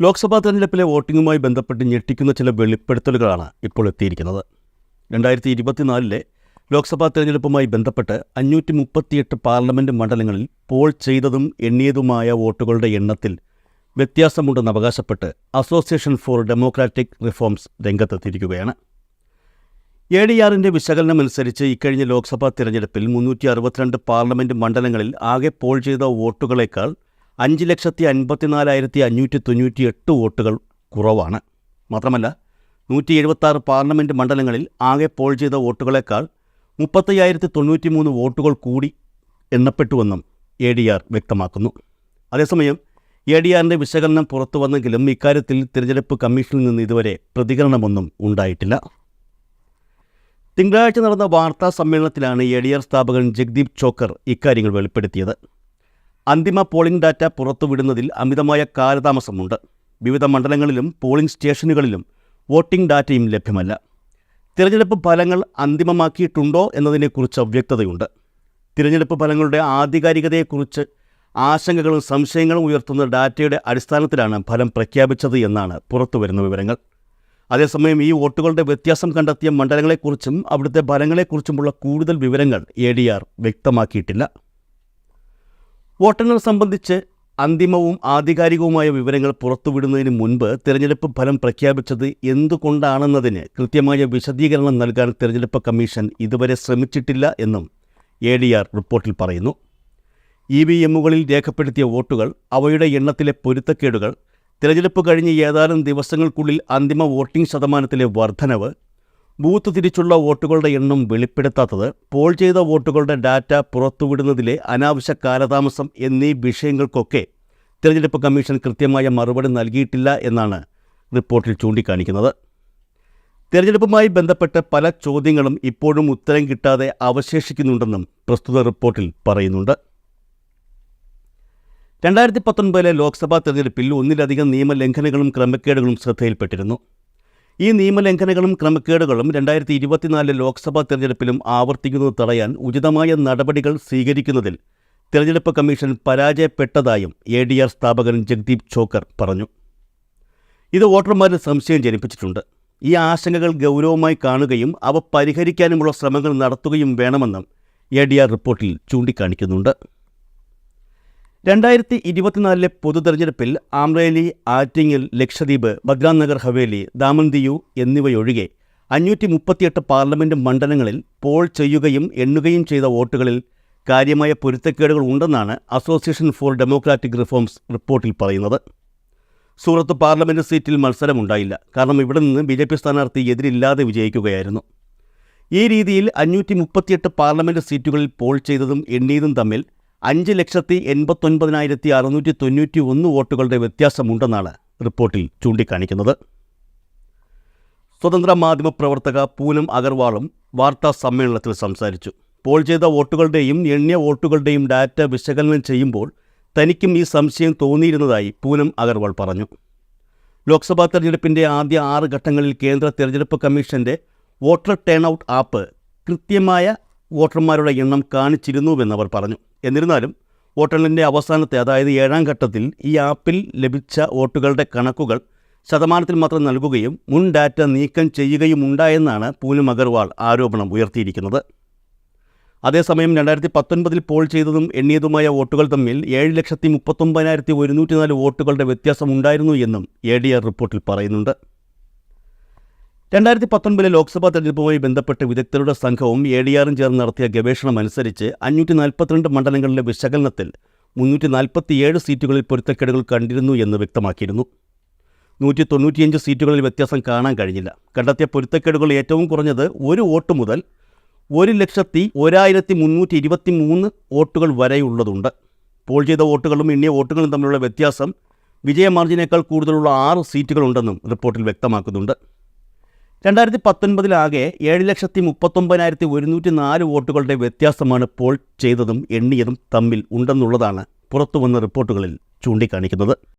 ലോക്സഭാ തെരഞ്ഞെടുപ്പിലെ വോട്ടിംഗുമായി ബന്ധപ്പെട്ട് ഞെട്ടിക്കുന്ന ചില വെളിപ്പെടുത്തലുകളാണ് ഇപ്പോൾ എത്തിയിരിക്കുന്നത്. രണ്ടായിരത്തി ഇരുപത്തിനാലിലെ ലോക്സഭാ തെരഞ്ഞെടുപ്പുമായി ബന്ധപ്പെട്ട് അഞ്ഞൂറ്റി മുപ്പത്തിയെട്ട് പാർലമെന്റ് മണ്ഡലങ്ങളിൽ പോൾ ചെയ്തതും എണ്ണിയതുമായ വോട്ടുകളുടെ എണ്ണത്തിൽ വ്യത്യാസമുണ്ടെന്ന് അവകാശപ്പെട്ട് അസോസിയേഷൻ ഫോർ ഡെമോക്രാറ്റിക് റിഫോംസ് രംഗത്തെത്തിയിരിക്കുകയാണ്. എ ഡി ആറിന്റെ വിശകലനമനുസരിച്ച് ഇക്കഴിഞ്ഞ ലോക്സഭാ തിരഞ്ഞെടുപ്പിൽ മുന്നൂറ്റി അറുപത്തിരണ്ട് പാർലമെന്റ് മണ്ഡലങ്ങളിൽ ആകെ പോൾ ചെയ്ത വോട്ടുകളേക്കാൾ അഞ്ച് ലക്ഷത്തി അൻപത്തിനാലായിരത്തി അഞ്ഞൂറ്റി തൊണ്ണൂറ്റി എട്ട് വോട്ടുകൾ കുറവാണ്. മാത്രമല്ല നൂറ്റി എഴുപത്താറ് പാർലമെന്റ് മണ്ഡലങ്ങളിൽ ആകെ പോൾ ചെയ്ത വോട്ടുകളേക്കാൾ മുപ്പത്തയ്യായിരത്തി തൊണ്ണൂറ്റി മൂന്ന് വോട്ടുകൾ കൂടി എണ്ണപ്പെട്ടുവെന്നും എ ഡി ആർ വ്യക്തമാക്കുന്നു. അതേസമയം എ ഡി ആറിന്റെ വിശകലനം പുറത്തു വന്നെങ്കിലും ഇക്കാര്യത്തിൽ തിരഞ്ഞെടുപ്പ് കമ്മീഷനിൽ നിന്ന് ഇതുവരെ പ്രതികരണമൊന്നും ഉണ്ടായിട്ടില്ല. തിങ്കളാഴ്ച നടന്ന വാർത്താ സമ്മേളനത്തിലാണ് എ ഡി ആർ സ്ഥാപകൻ ജഗ്ദീപ് ചോക്കർ ഇക്കാര്യങ്ങൾ വെളിപ്പെടുത്തിയത്. അന്തിമ പോളിംഗ് ഡാറ്റ പുറത്തുവിടുന്നതിൽ അമിതമായ കാലതാമസമുണ്ട്. വിവിധ മണ്ഡലങ്ങളിലും പോളിംഗ് സ്റ്റേഷനുകളിലും വോട്ടിംഗ് ഡാറ്റയും ലഭ്യമല്ല. തിരഞ്ഞെടുപ്പ് ഫലങ്ങൾ അന്തിമമാക്കിയിട്ടുണ്ടോ എന്നതിനെക്കുറിച്ച് അവ്യക്തതയുണ്ട്. തിരഞ്ഞെടുപ്പ് ഫലങ്ങളുടെ ആധികാരികതയെക്കുറിച്ച് ആശങ്കകളും സംശയങ്ങളും ഉയർത്തുന്ന ഡാറ്റയുടെ അടിസ്ഥാനത്തിലാണ് ഫലം പ്രഖ്യാപിച്ചത് എന്നാണ് പുറത്തുവരുന്ന വിവരങ്ങൾ. അതേസമയം ഈ വോട്ടുകളുടെ വ്യത്യാസം കണ്ടെത്തിയ മണ്ഡലങ്ങളെക്കുറിച്ചും അവിടുത്തെ ഫലങ്ങളെക്കുറിച്ചുമുള്ള കൂടുതൽ വിവരങ്ങൾ എ വ്യക്തമാക്കിയിട്ടില്ല. വോട്ടെണ്ണൽ സംബന്ധിച്ച് അന്തിമവും ആധികാരികവുമായ വിവരങ്ങൾ പുറത്തുവിടുന്നതിന് മുൻപ് തിരഞ്ഞെടുപ്പ് ഫലം പ്രഖ്യാപിച്ചത് എന്തുകൊണ്ടാണെന്നതിന് കൃത്യമായ വിശദീകരണം നൽകാൻ തിരഞ്ഞെടുപ്പ് കമ്മീഷൻ ഇതുവരെ ശ്രമിച്ചിട്ടില്ല എന്നും എ ഡി ആർ റിപ്പോർട്ടിൽ പറയുന്നു. ഇ വി എമ്മുകളിൽ രേഖപ്പെടുത്തിയ വോട്ടുകൾ അവയുടെ എണ്ണത്തിലെ പൊരുത്തക്കേടുകൾ തിരഞ്ഞെടുപ്പ് കഴിഞ്ഞ് ഏതാനും ദിവസങ്ങൾക്കുള്ളിൽ അന്തിമ വോട്ടിംഗ് ശതമാനത്തിലെ വർധനവ് ബൂത്ത് തിരിച്ചുള്ള വോട്ടുകളുടെ എണ്ണം വെളിപ്പെടുത്താത്തത് പോൾ ചെയ്ത വോട്ടുകളുടെ ഡാറ്റ പുറത്തുവിടുന്നതിലെ അനാവശ്യ കാലതാമസം എന്നീ വിഷയങ്ങൾക്കൊക്കെ തിരഞ്ഞെടുപ്പ് കമ്മീഷൻ കൃത്യമായ മറുപടി നൽകിയിട്ടില്ല എന്നാണ് റിപ്പോർട്ടിൽ ചൂണ്ടിക്കാണിക്കുന്നത്. തിരഞ്ഞെടുപ്പുമായി ബന്ധപ്പെട്ട് പല ചോദ്യങ്ങളും ഇപ്പോഴും ഉത്തരം കിട്ടാതെ അവശേഷിക്കുന്നുണ്ടെന്നും പ്രസ്തുത റിപ്പോർട്ടിൽ പറയുന്നുണ്ട്. രണ്ടായിരത്തി പത്തൊൻപതിലെ ലോക്സഭാ തെരഞ്ഞെടുപ്പിൽ ഒന്നിലധികം നിയമലംഘനങ്ങളും ക്രമക്കേടുകളും ശ്രദ്ധയിൽപ്പെട്ടിരുന്നു. ഈ നിയമലംഘനങ്ങളും ക്രമക്കേടുകളും രണ്ടായിരത്തി ഇരുപത്തിനാലിലെ ലോക്സഭാ തെരഞ്ഞെടുപ്പിലും ആവർത്തിക്കുന്നത് തടയാൻ ഉചിതമായ നടപടികൾ സ്വീകരിക്കുന്നതിൽ തെരഞ്ഞെടുപ്പ് കമ്മീഷൻ പരാജയപ്പെട്ടതായും എ ഡി ആർ സ്ഥാപകൻ ജഗ്ദീപ് ചോക്കർ പറഞ്ഞു. ഇത് വോട്ടർമാരിൽ സംശയം ജനിപ്പിച്ചിട്ടുണ്ട്. ഈ ആശങ്കകൾ ഗൗരവമായി കാണുകയും അവ പരിഹരിക്കാനുമുള്ള ശ്രമങ്ങൾ നടത്തുകയും വേണമെന്നും എ ഡി ആർ റിപ്പോർട്ടിൽ ചൂണ്ടിക്കാണിക്കുന്നുണ്ട്. രണ്ടായിരത്തി ഇരുപത്തിനാലിലെ പൊതു തെരഞ്ഞെടുപ്പിൽ ആംറേലി ആറ്റിങ്ങൽ ലക്ഷദ്വീപ് ബദ്രാം നഗർ ഹവേലി ദാമൻ ദിയു എന്നിവയൊഴികെ അഞ്ഞൂറ്റി മുപ്പത്തിയെട്ട് പാർലമെന്റ് മണ്ഡലങ്ങളിൽ പോൾ ചെയ്യുകയും എണ്ണുകയും ചെയ്ത വോട്ടുകളിൽ കാര്യമായ പൊരുത്തക്കേടുകൾ ഉണ്ടെന്നാണ് അസോസിയേഷൻ ഫോർ ഡെമോക്രാറ്റിക് റിഫോംസ് റിപ്പോർട്ടിൽ പറയുന്നത്. സൂറത്ത് പാർലമെന്റ് സീറ്റിൽ മത്സരമുണ്ടായില്ല. കാരണം ഇവിടെ നിന്ന് ബി ജെ പി സ്ഥാനാർത്ഥി എതിരില്ലാതെ വിജയിക്കുകയായിരുന്നു. ഈ രീതിയിൽ അഞ്ഞൂറ്റി മുപ്പത്തിയെട്ട് പാർലമെന്റ് സീറ്റുകളിൽ പോൾ ചെയ്തതും എണ്ണിയതും തമ്മിൽ അഞ്ച് ലക്ഷത്തി എൺപത്തൊൻപതിനായിരത്തി അറുന്നൂറ്റി തൊണ്ണൂറ്റി ഒന്ന് വോട്ടുകളുടെ വ്യത്യാസമുണ്ടെന്നാണ് റിപ്പോർട്ടിൽ ചൂണ്ടിക്കാണിക്കുന്നത്. സ്വതന്ത്ര മാധ്യമ പ്രവർത്തക പൂനം അഗർവാളും വാർത്താ സമ്മേളനത്തിൽ സംസാരിച്ചു. പോൾ ചെയ്ത വോട്ടുകളുടെയും എണ്ണിയ വോട്ടുകളുടെയും ഡാറ്റ വിശകലനം ചെയ്യുമ്പോൾ തനിക്കും ഈ സംശയം തോന്നിയിരുന്നതായി പൂനം അഗർവാൾ പറഞ്ഞു. ലോക്സഭാ തെരഞ്ഞെടുപ്പിന്റെ ആദ്യ ആറ് ഘട്ടങ്ങളിൽ കേന്ദ്ര തെരഞ്ഞെടുപ്പ് കമ്മീഷന്റെ വോട്ടർ ടേൺ ഔട്ട് ആപ്പ് കൃത്യമായ വോട്ടർമാരുടെ എണ്ണം കാണിച്ചിരുന്നുവെന്ന് അവർ പറഞ്ഞു. എന്നിരുന്നാലും വോട്ടെണ്ണലിന്റെ അവസാനത്തെ അതായത് ഏഴാം ഘട്ടത്തിൽ ഈ ആപ്പിൽ ലഭിച്ച വോട്ടുകളുടെ കണക്കുകൾ ശതമാനത്തിൽ മാത്രം നൽകുകയും മുൻ ഡാറ്റ നീക്കം ചെയ്യുകയും ഉണ്ടായെന്നാണ് പൂനം അഗർവാൾ ആരോപണം ഉയർത്തിയിരിക്കുന്നത്. അതേസമയം രണ്ടായിരത്തി പത്തൊൻപതിൽ പോൾ ചെയ്തതും എണ്ണിയതുമായ വോട്ടുകൾ തമ്മിൽ ഏഴ് ലക്ഷത്തി മുപ്പത്തൊമ്പതിനായിരത്തി ഒരുന്നൂറ്റി നാല് വോട്ടുകളുടെ വ്യത്യാസമുണ്ടായിരുന്നു എന്നും എ ഡി ആർ റിപ്പോർട്ടിൽ പറയുന്നുണ്ട്. രണ്ടായിരത്തി പത്തൊൻപതിലെ ലോക്സഭാ തെരഞ്ഞെടുപ്പുമായി ബന്ധപ്പെട്ട് വിദഗ്ധരുടെ സംഘവും എ ഡി ആറും ചേർന്ന് നടത്തിയ ഗവേഷണം അനുസരിച്ച് അഞ്ഞൂറ്റി നാൽപ്പത്തിരണ്ട് മണ്ഡലങ്ങളിലെ വിശകലനത്തിൽ മുന്നൂറ്റി നാൽപ്പത്തിയേഴ് സീറ്റുകളിൽ പൊരുത്തക്കേടുകൾ കണ്ടിരുന്നു എന്ന് വ്യക്തമാക്കിയിരുന്നു. നൂറ്റി തൊണ്ണൂറ്റിയഞ്ച് സീറ്റുകളിൽ വ്യത്യാസം കാണാൻ കഴിഞ്ഞില്ല. കണ്ടെത്തിയ പൊരുത്തക്കേടുകൾ ഏറ്റവും കുറഞ്ഞത് ഒരു വോട്ട് മുതൽ ഒരു ലക്ഷത്തി ഒരായിരത്തി മുന്നൂറ്റി ഇരുപത്തി മൂന്ന് വോട്ടുകൾ വരെയുള്ളതുണ്ട്. പോൾ ചെയ്ത വോട്ടുകളും എണ്ണിയ വോട്ടുകളും തമ്മിലുള്ള വ്യത്യാസം വിജയ മാർജിനേക്കാൾ കൂടുതലുള്ള ആറ് സീറ്റുകളുണ്ടെന്നും റിപ്പോർട്ടിൽ വ്യക്തമാക്കുന്നുണ്ട്. രണ്ടായിരത്തി പത്തൊൻപതിലാകെ ഏഴ് ലക്ഷത്തി മുപ്പത്തൊമ്പതിനായിരത്തി ഒരുന്നൂറ്റി നാല് വോട്ടുകളുടെ വ്യത്യാസമാണ് പോൾ ചെയ്തതും എണ്ണിയതും തമ്മിൽ ഉണ്ടെന്നുള്ളതാണ് പുറത്തുവന്ന റിപ്പോർട്ടുകളിൽ ചൂണ്ടിക്കാണിക്കുന്നത്.